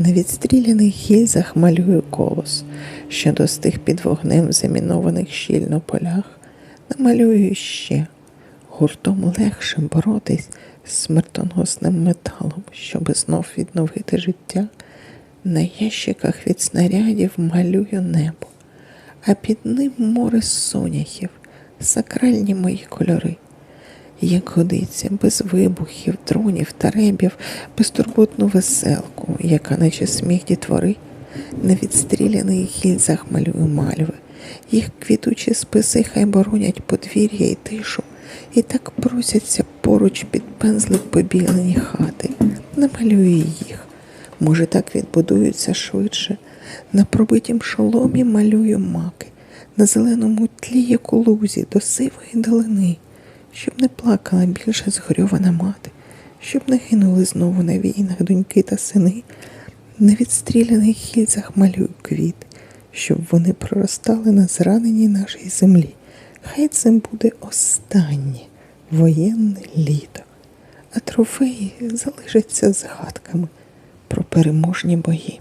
На відстріляних гільзах малюю колос, що достиг під вогнем замінованих щільно полях. Намалюю ще гуртом легше боротись з смертоносним металом, щоби знов відновити життя. На ящиках від снарядів малюю небо, а під ним море соняхів, сакральні мої кольори. Як годиться, без вибухів, дронів та ребів, безтурботну веселку, яка наче сміх дітвори, на відстріляних гільзах малюю мальви, їх квітучі списи хай боронять подвір'я і тишу, і так просяться поруч під пензлик побілені хати, намалюю їх. Може, так відбудуються швидше. На пробитім шоломі малюю маки, на зеленому тлі, як у до сивої долини, щоб не плакала більше згорьована мати, щоб не гинули знову на війнах доньки та сини. На відстріляних хільцях малюю квіт, щоб вони проростали на зраненій нашій землі. Хай цим буде останнє воєнне літо, а трофеї залишаться згадками про переможні бої.